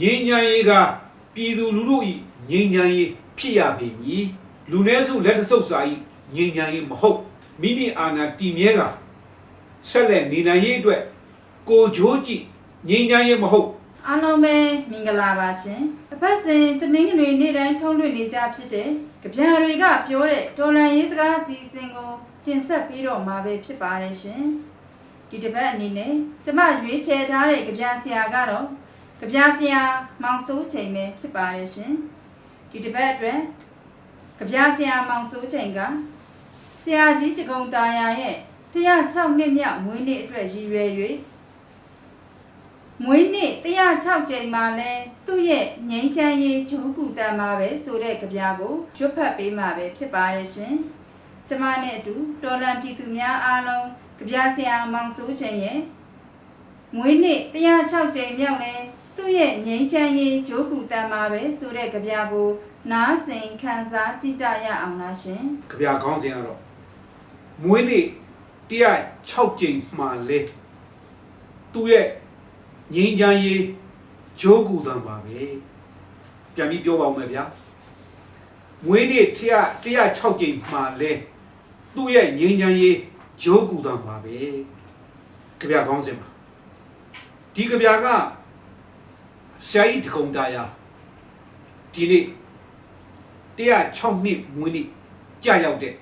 ငြိမ်းချမ်းရေးကပြည်သူလူထု၏ငြိမ်းချမ်းရေးဖြစ်ရပေမည်လူနည်းစုလက်တဆုပ်စာ၏ငြိမ်းချမ်းရေးမဟုတ်မိမိအာဏာတည်မြဲကဆက်လက်နေနိုင်ရေးအတွက်ကိုကြိုးကြည့်ငြိမ်းချမ်းရေးမဟုတ်အားလုံးပဲမင်္ဂလာပါရှင်အဖက်စဉ်တနင်္ဂနွေနေ့တိုင်းထုံးလွှင့်နေကြဖြစ်တဲ့ကြပြတွေကပြောတဲ့ဒေါ်လန်ရေးစကားအစီအစဉ်ကိုတင်ဆက်ပြီးတော့မှာပဲဖြစ်ပါတယ်ရှင်ဒီတစ်ပတ်အနေနဲ့ကျမရွေးချယ်ထားတဲ့ကြပြဆရာကတော့ ကြပြဆရာမောင်စိုးချိန်ပဲဖြစ်ပါတယ်ရှင်ဒီတစ်ပတ်အတွက်ကြပြဆရာမောင်စိုးချိန်ကဆရာကြီးတကုံတာယာရဲ့106နှစ်မြောက်မွေးနေ့အတွက်ရည်ရွယ်၍မွေးနေ့106ကြိမ်မှာလဲသူ့ရဲ့ငိမ့်ချမ်းရေးဂျိုးကူတန်မှာပဲဆိုတဲ့ကြပြကိုရွတ်ဖတ်ပေးမှာပဲဖြစ်ပါတယ်ရှင်ကျမနဲ့အတူတော်လန်ပြည်သူများအားလုံးကြပြဆရာမောင်စိုးချိန်ရဲ့မွေးနေ့106ကြိမ်မြောက်လဲ သူ့ရဲ့ငိမ့်ချမ်းရေးဂျိုးကူတန်မှာပဲဆိုတဲ့ကြပြကိုနားဆင်ခံစားကြည့်ကြရအောင်လားရှင်ကြပြခေါင်းစဉ်ကတော့မွေးနေ့106ကြိမ်မှလဲသူ့ရဲ့ငြိမ်းချမ်းရေးဂျိုးကူတန်ပါပဲပြန်ပြီးပြောပါဦးမယ်ဗျာမွေးနေ့106ကြိမ်မှလဲသူ့ရဲ့ငြိမ်းချမ်းရေးဂျိုးကူတန်ပါပဲကြပြခေါင်းစဉ်ပါဒီကြပြက ဆရာကြီးတကုံတာယာဒီနေ့106နှစ်မွေးနေ့ကြာရောက်တဲ့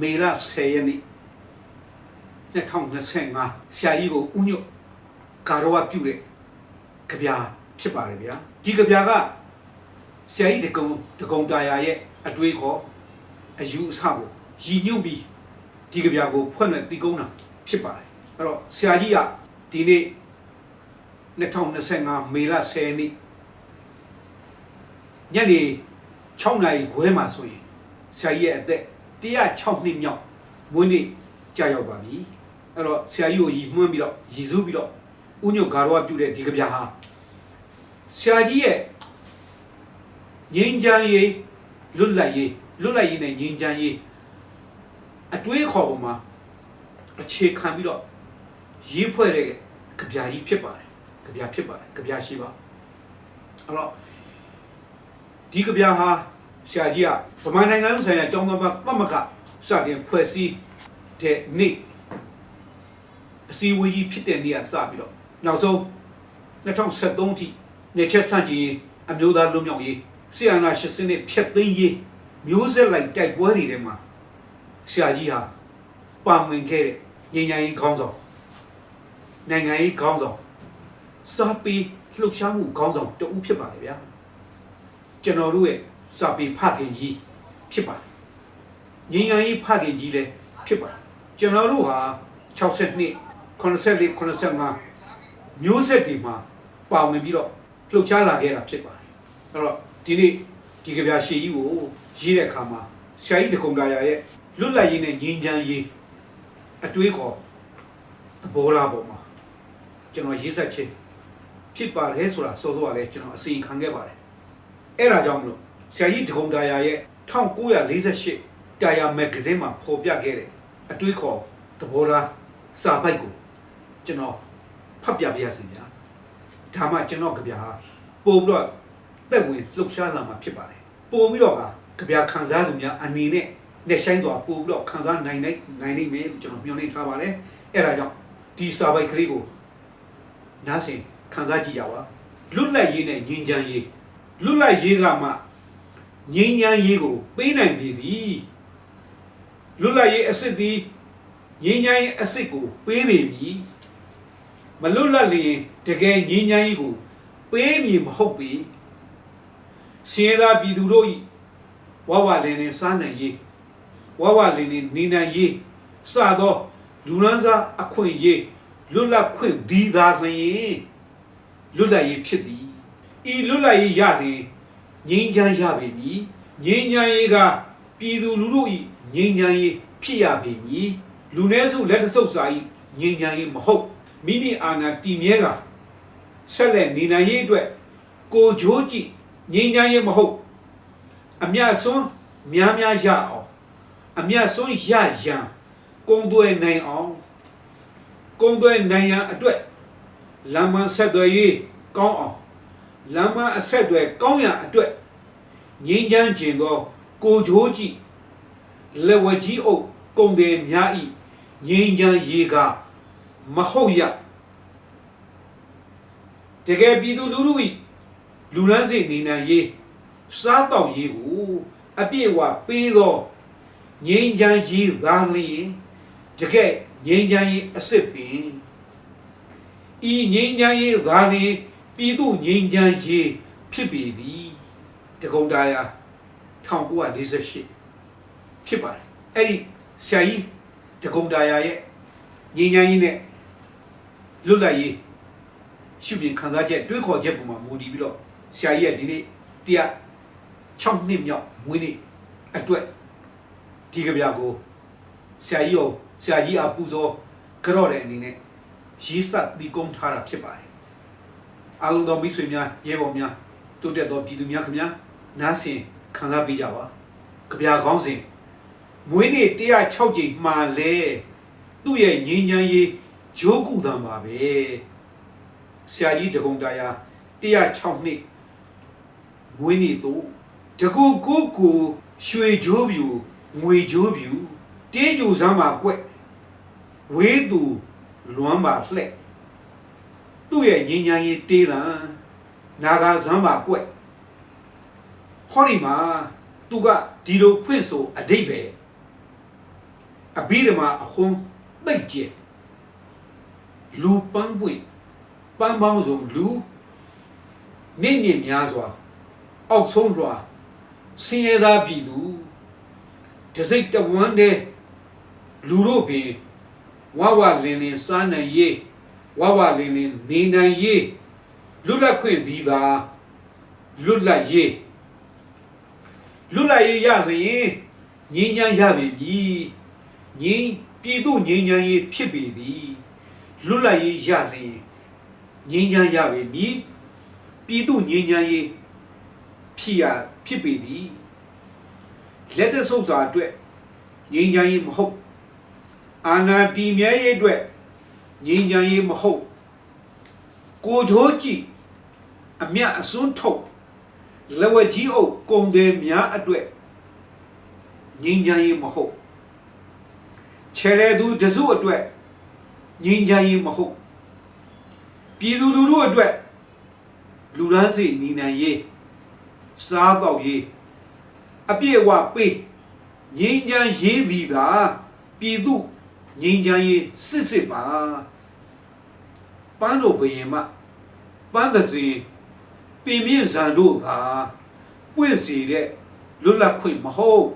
မေလ10ရက်နေ့2025ဆရာကြီးကိုဥညွတ်ကာရောပြုတဲ့ကြပြာဖြစ်ပါတယ်ဗျာဒီကြပြာကဆရာကြီးတကုံတကုံတာယာရဲ့အတွေးခေါ်အယူအဆကိုရည်ညွှန်းပြီးဒီကြပြာကိုဖွင့်တဲ့တည်ကုန်းတာဖြစ်ပါတယ်အဲ့တော့ဆရာကြီးကဒီနေ့ 2025မေလ10ရက်နေ့ညနေ6နာရီခွဲမှာဆိုရင်ဆရာကြီးရဲ့အသက်106နှစ်မြောက်မွေးနေ့ကြာရောက်ပါပြီအဲ့တော့ဆရာကြီးကိုရည်မှန်းပြီးတော့ရည်စူးပြီးတော့ဥညွတ်ဂါရောပြုတဲ့ဒီကဗျာဟာဆရာကြီးရဲ့ငြိမ်းချမ်းရေးလွတ်လပ်ရေးလွတ်လပ်ရေးနဲ့ငြိမ်းချမ်းရေးအတွေးခေါ်ပုံမှာအခြေခံပြီးတော့ရေးဖွဲ့တဲ့ကြဗျာကြီးဖြစ်ပါတယ် ကြဗျာဖြစ်ပါတယ်ကြဗျာရှိပါအဲ့တော့ဒီကြဗျာဟာဆရာကြီးကဗမာနိုင်ငံလုံးဆိုင်ရာကျောင်းသားပတ်မကစတင်ဖွဲ့စည်းတဲ့နေ့အစည်းအဝေးကြီးဖြစ်တဲ့နေ့ကစပြီးတော့နောက်ဆုံး2073ထိနေချက်ဆန့်ကျင်ရေးအမျိုးသားလွတ်မြောက်ရေးဆီယနာရှစ်စနစ်ဖျက်သိမ်းရေးမျိုးဆက်လိုက်တိုက်ပွဲတွေထဲမှာဆရာကြီးဟာပါဝင်ခဲ့တဲ့ညီညာရေးခေါင်းဆောင်နိုင်ငံရေးခေါင်းဆောင် စာပီလှုပ်ရှားမှုခေါင်းဆောင်တဦးဖြစ်ပါတယ်ဗျာကျွန်တော်တို့ရဲ့စာပီဖခင်ကြီးဖြစ်ပါတယ်ညီညာရေးဖခင်ကြီးလည်းဖြစ်ပါတယ်ကျွန်တော်တို့ဟာ60နှစ်84 85မျိုးဆက်တွေမှာပါဝင်ပြီးတော့လှုပ်ရှားလာခဲ့တာဖြစ်ပါတယ်အဲ့တော့ဒီနေ့ဒီကြပြာရှည်ကြီးကိုရေးတဲ့အခါမှာဆရာကြီးတကုံတာယာရဲ့လွတ်လပ်ရေးနဲ့ငြိမ်းချမ်းရေးအတွေးခေါ်သဘောထားပေါ်မှာကျွန်တော်ရေးဆက်ခြင်း ဖြစ်ပါတယ်ဆိုတာစောစောကလည်းကျွန်တော်အစီရင်ခံခဲ့ပါတယ်အဲ့ဒါကြောင့်မလို့ဆရာကြီးတကုံတာယာရဲ့1948တာယာမဂ္ဂဇင်းမှာဖော်ပြခဲ့တဲ့အတွေးခေါ်သဘောထားစာပိုက်ကိုကျွန်တော်ဖတ်ပြပြရစီဗျာဒါမှကျွန်တော်ကြပြာပို့ပြီးတော့တက်ဝင်လှုပ်ရှားလာမှာဖြစ်ပါတယ်ပို့ပြီးတော့ကကြပြာခံစားသူများအနေနဲ့လက်ဆိုင်စွာပို့ပြီးတော့ခံစားနိုင်နိုင်နိုင်နိုင်မယ်လို့ကျွန်တော်မျှော်လင့်ထားပါတယ်အဲ့ဒါကြောင့်ဒီစာပိုက်ကလေးကိုနားဆင် ခံစားကြည့်ရပါလွတ်လပ်ရေးနဲ့ငြိမ်းချမ်းရေးလွတ်လပ်ရေးကမှငြိမ်းချမ်းရေးကိုပေးနိုင်ပြီသည်လွတ်လပ်ရေးအစ်စ်သည်ငြိမ်းချမ်းရေးအစ်စ်ကိုပေးပေမည်မလွတ်လပ်လျင်တကယ်ငြိမ်းချမ်းရေးကိုပေးမည်မဟုတ်ပေစင်ရသာပြည်သူတို့ဤဝဝလင်းနေစားနိုင်ရေးဝဝလင်းနေနေနိုင်ရေးစသောလူရန်စားအခွင့်အရေးလွတ်လပ်ခွင့်ဒီသာလျင် လွတ်လပ်ရေးဖြစ်သည်ဤလွတ်လပ်ရေးရလျင်ငြိမ်းချမ်းရပေမည်ငြိမ်းချမ်းရေးကပြည်သူလူထုဤငြိမ်းချမ်းရေးဖြစ်ရပေမည်လူနည်းစုလက်တဆုပ်စာဤငြိမ်းချမ်းရေးမဟုတ်မိမိအာဏာတည်မြဲကဆက်လက်နေနိုင်ရေးအတွက်ကိုကြိုးကြည့်ငြိမ်းချမ်းရေးမဟုတ်အမြတ်စွန်းများများရအောင်အမြတ်စွန်းရရန်ကုံသွဲနိုင်အောင်ကုံသွဲနိုင်ရန်အတွက် လမ်းမဆက်သွယ်ရေးကောင်းအောင်လမ်းမအဆက်တွေကောင်းရန်အတွက်ငင်းချမ်းခြင်းသော ကိုချိုးကြည့်လက်ဝကြီးအုပ်ကုံတယ်များဤငင်းချမ်းရေကမဟုတ်ရတကယ်ပြည်သူလူထုဤလူရန်စိတ်နေနိုင်ရေးစားတော့ရေးကိုအပြည့်အဝပေးသောငင်းချမ်းရေးသာလျင်တကယ်ငင်းချမ်းရေးအစ်စ်ပင် ဤငင်းချမ်းရေးသာလျင်ပြည်သူငင်းချမ်းရေးဖြစ်ပေသည်တကုံတာယာ1948ဖြစ်ပါတယ်အဲ့ဒီဆရာကြီးတကုံတာယာရဲ့ငင်းချမ်းရေးနဲ့လွတ်လပ်ရေးရှုပြင်ခံစားချက်တွေးခေါ်ချက်ပုံမှာမူတည်ပြီးတော့ဆရာကြီးရဲ့ဒီနေ့တရား6နှစ်မြောက်မွေးနေ့အတွက်ဒီကဗျာကိုဆရာကြီးကိုဆရာကြီးအပူဇော်ကြော့တဲ့အနေနဲ့ ရေးစပ်ဒီကုန်းထားတာဖြစ်ပါတယ်အားလုံးသောမိတ်ဆွေများရဲဘော်များတိုးတက်သောပြည်သူများခင်ဗျာနားဆင်ခံစားပေးကြပါကြဗျာကောင်းစဉ်မွေးနေ့106ကြိမ်မှာလဲသူ့ရဲ့ငင်းချမ်းရေးဂျိုးကူတံပါပဲဆရာကြီးတကုံတာယာ106နှစ်မွေးနေ့တို့တကူကိုကိုရွှေဂျိုးပြူငွေဂျိုးပြူတေးကြိုစမ်းမှာကွက်ဝေးသူ လွမ်းပါလှဲ့သူ့ရဲ့ငင်းချမ်းရေးတေးတံနာဂာစမ်းပါကွက်ဟောဒီမှာသူကဒီလိုဖွင့်ဆိုအတိတ်ပဲအဘိဓမ္မာအဟုံးသိတ်ကျက်လူပန်းပွင့်ပန်းပေါင်းစုံလူမြင့်မြင့်များစွာ အောက်ဆုံးလွှာဆင်းရဲသားပြည်သူတစိတ်တဝန်းတဲ့လူတို့ပင် ဝဝလင်းလင်းစားနိုင်ရေးဝဝလင်းလင်းနေနိုင်ရေးလွတ်လပ်ခွင့်ဒီသာလွတ်လပ်ရေးလွတ်လပ်ရေးရရင်ငြိမ်းချမ်းရပြီပြီငြိမ်းပြည်သူငြိမ်းချမ်းရေးဖြစ်ပြီသည်လွတ်လပ်ရေးရရင်ငြိမ်းချမ်းရပြီပြီပြည်သူငြိမ်းချမ်းရေးဖြစ်ရဖြစ်ပြီသည်လက်တဆုပ်စာအတွက်ငြိမ်းချမ်းရေးမဟုတ် အာနာတီမြဲရေးအတွက်ငြိမ်းချမ်းရေးမဟုတ်ကိုချိုးကြည့်အမြတ်အစွန်းထုတ်လက်ဝက်ကြီးအုပ်ကုံတယ်များအတွက်ငြိမ်းချမ်းရေးမဟုတ်ခြေလေသူတစုအတွက်ငြိမ်းချမ်းရေးမဟုတ်ပြည်သူလူထုအတွက်လူရန်စီညီနိုင်ရေးစားတော့ရေးအပြည့်အဝပေးငြိမ်းချမ်းရေးသည်သာပြည်သူ ငြိမ်းချမ်းရေးစစ်စစ်ပါပန်းတော်ဘယင်မပန်းသစဉ်ပင်မြင့်ဇံတို့သာပွင့်စီတဲ့လွတ်လပ်ခွင့်မဟုတ်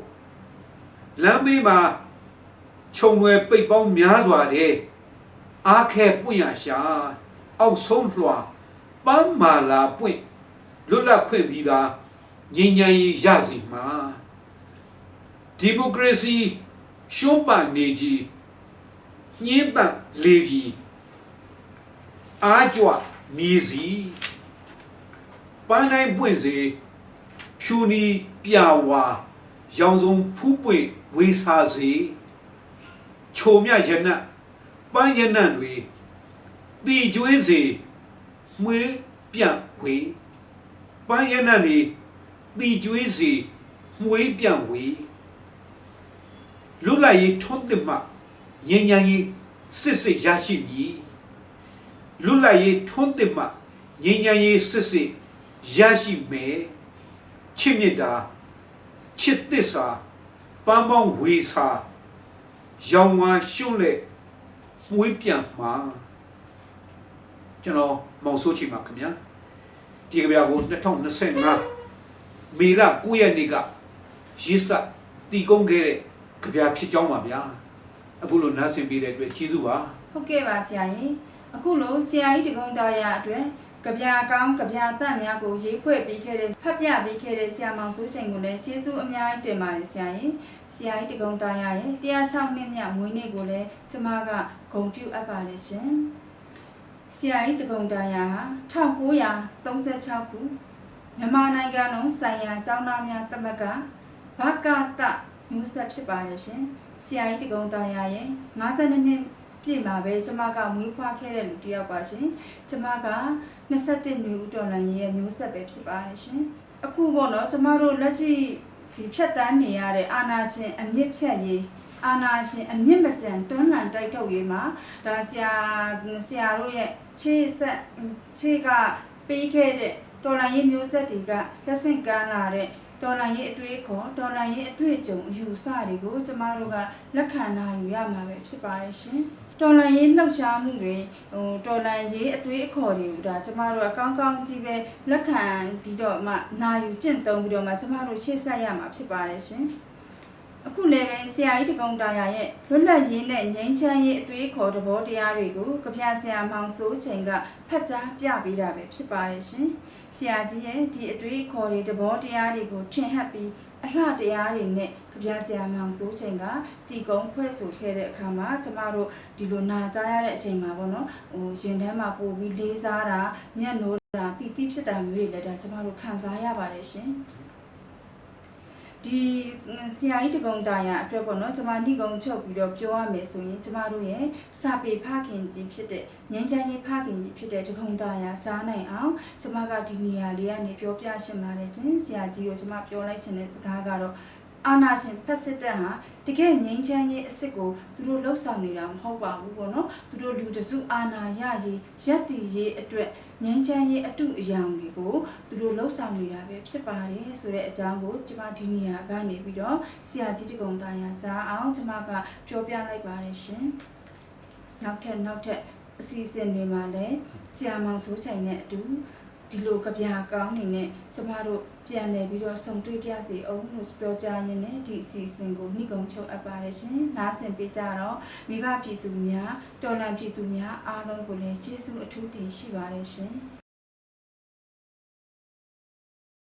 လမ်းဘေးမှာခြုံွယ်ပိတ်ပေါင်းများစွာတဲ့အားခဲပွင့်ရရှာအောက်ဆုံးလွှာပန်းမာလာပွင့်လွတ်လပ်ခွင့်သည်သာငြိမ်းချမ်းရေးရစီမှာဒီမိုကရေစီရှုံးပနေကြီး ညှင်းတန်လေပြီအားကြွမြေစီပန်းတိုင်းပွင့်စေဖြူနီပြဝါရောင်စုံဖူးပွင့်ဝေးစားစေချိုမြရနတ်ပန်းရနတ်တွေတီကျွေးစေမွေးပြန့်ဝေးပန်းရနတ်တွေတီကျွေးစေမွေးပြန့်ဝေးလွတ်လပ်ရေးထွန်းတင်မှ ငြိမ်းချမ်းရေးစစ်စစ်ရရှိမည်လွတ်လပ်ရေးထွန်းတင်မှငြိမ်းချမ်းရေးစစ်စစ်ရရှိမယ်ချစ်မြတ်တာချစ်သစ္စာပန်းပေါင်းဝေစာရောင်ဝါရှုံးလက်မွေးပြန်မှာကျွန်တော်မောင်ဆိုးချီပါခင်ဗျာဒီကဗျာကို2025မေလ9ရက်နေ့ကရေးစတီကုန်းခဲ့တဲ့ကြပြဖြစ်ကြောင်းပါဗျာ အခုလိုနားဆင်ပေးတဲ့အတွက်ကျေးဇူးပါဟုတ်ကဲ့ပါဆရာကြီးအခုလိုဆရာကြီးတကုံတာရအတွက်ကြပြကောင်းကြပြတတ်များကိုရေးဖွဲ့ပေးခဲ့တဲ့ဖတ်ပြပေးခဲ့တဲ့ဆရာမောင်စိုးချိန်ကိုလည်းကျေးဇူးအများကြီးတင်ပါတယ်ဆရာကြီးဆရာကြီးတကုံတာရရဲ့106နှစ်မြတ်မွေးနေ့ကိုလည်းကျမကဂုဏ်ပြုအပ်ပါတယ်ရှင်ဆရာကြီးတကုံတာရဟာ1936ခုမြန်မာနိုင်ငံလုံးဆိုင်ရာကျောင်းသားများတမကဘကတ မျိုးဆက်ဖြစ်ပါတယ်ရှင်ဆရာကြီးတကုံတာရရဲ့52နှစ်ပြည့်မှာပဲကျမကမွေးဖွားခဲ့တဲ့လူတစ်ယောက်ပါရှင်ကျမက21မျိုးဦးတော်လန်ရေးရဲ့မျိုးဆက်ပဲဖြစ်ပါတယ်ရှင်အခုပေါ့နော်ကျမတို့လက်ရှိဒီဖြတ်တန်းနေရတဲ့အာနာရှင်အမြင့်ဖြတ်ရေးအာနာရှင်အမြင့်မကြံတွန်းလှန်တိုက်ထုတ်ရေးမှာဒါဆရာဆရာတို့ရဲ့ခြေဆက်ခြေကပေးခဲ့တဲ့တော်လန်ရေးမျိုးဆက်တွေကလက်ဆင့်ကမ်းလာတဲ့ တော်လန်ရေးအတွေ့အခေါ်တော်လန်ရေးအတွေ့အကြုံအယူဆတွေကိုကျမတို့ကလက်ခံနိုင်ယူရမှာပဲဖြစ်ပါရဲ့ရှင်တော်လန်ရေးလှုပ်ရှားမှုတွေဟိုတော်လန်ရေးအတွေ့အခေါ်တွေကိုဒါကျမတို့အကောင်းကောင်းကြည့်ပဲလက်ခံပြီးတော့မှနာယူကျင့်သုံးပြီးတော့မှကျမတို့ရှေ့ဆက်ရမှာဖြစ်ပါတယ်ရှင် အခုလည်းပဲဆရာကြီးတကုံတာယာရဲ့လွတ်လပ်ရေးနဲ့ငြိမ်းချမ်းရေးအတွေ့အခေါ်သဘောတရားတွေကိုကြပြဆရာမောင်စိုးချိန်ကဖတ်ကြားပြပေးတာပဲဖြစ်ပါတယ်ရှင်။ဆရာကြီးရဲ့ဒီအတွေ့အခေါ်တွေသဘောတရားတွေကိုထင်ဟပ်ပြီးအလှတရားတွေနဲ့ကြပြဆရာမောင်စိုးချိန်ကတီကုံဖွဲ့ဆိုခဲ့တဲ့အခါမှာကျမတို့ဒီလိုနာကြားရတဲ့အချိန်မှာပေါ့နော်ဟိုရင်ထဲမှာပို့ပြီးလေးစားတာမျက်နှိုးတာပီတိဖြစ်တာမျိုးတွေလည်းဒါကျမတို့ခံစားရပါတယ်ရှင်။ ဒီဆရာကြီးတကုံတာယာအတွက်ပေါ့နော်ကျမဏိကုံချုပ်ပြီးတော့ပြောရမယ်ဆိုရင်ကျမတို့ရဲ့စာပေဖခင်ကြီးဖြစ်တဲ့ငញ្ញချမ်းရေးဖခင်ကြီးဖြစ်တဲ့တကုံတာယာကြားနိုင်အောင်ကျမကဒီနေရာလေးကနေပြောပြရှင်းပါတယ်ရှင်ဆရာကြီးကိုကျမပြောလိုက်ချင်တဲ့စကားကတော့ အာနာရှင်ဖက်စစ်တပ်ဟာတကယ်ငြိမ်းချမ်းရေးအစ်စ်ကိုသူတို့လှုပ်ဆောင်နေတာမဟုတ်ပါဘူးပေါ့နော်သူတို့လူတစုအာနာရရေးရက်တီရေးအတွက်ငြိမ်းချမ်းရေးအတုအယောင်တွေကိုသူတို့လှုပ်ဆောင်နေတာပဲဖြစ်ပါတယ်ဆိုတဲ့အကြောင်းကိုကျမဒီနေရာကနေပြီးတော့ဆရာကြီးတကုံတာယာကြားအောင်ကျမကပြောပြလိုက်ပါတယ်ရှင်နောက်ထပ်နောက်ထပ်အစီအစဉ်တွေမှာလည်းဆရာမောင်စိုးချိန်နဲ့အတူ ဒီလိုကြပြကောင်းနေနဲ့ကျမတို့ပြန်လည်ပြီးတော့ဆုံတွေ့ပြစီအောင်လို့ပြောကြရင်းနဲ့ဒီအစီအစဉ်ကိုနှိကုံချုပ်အပ်ပါတယ်ရှင်နားဆင်ပေးကြတော့မိဘပြည်သူများတော်လန်ပြည်သူများအားလုံးကိုလည်းကျေးဇူးအထူးတင်ရှိပါတယ်ရှင်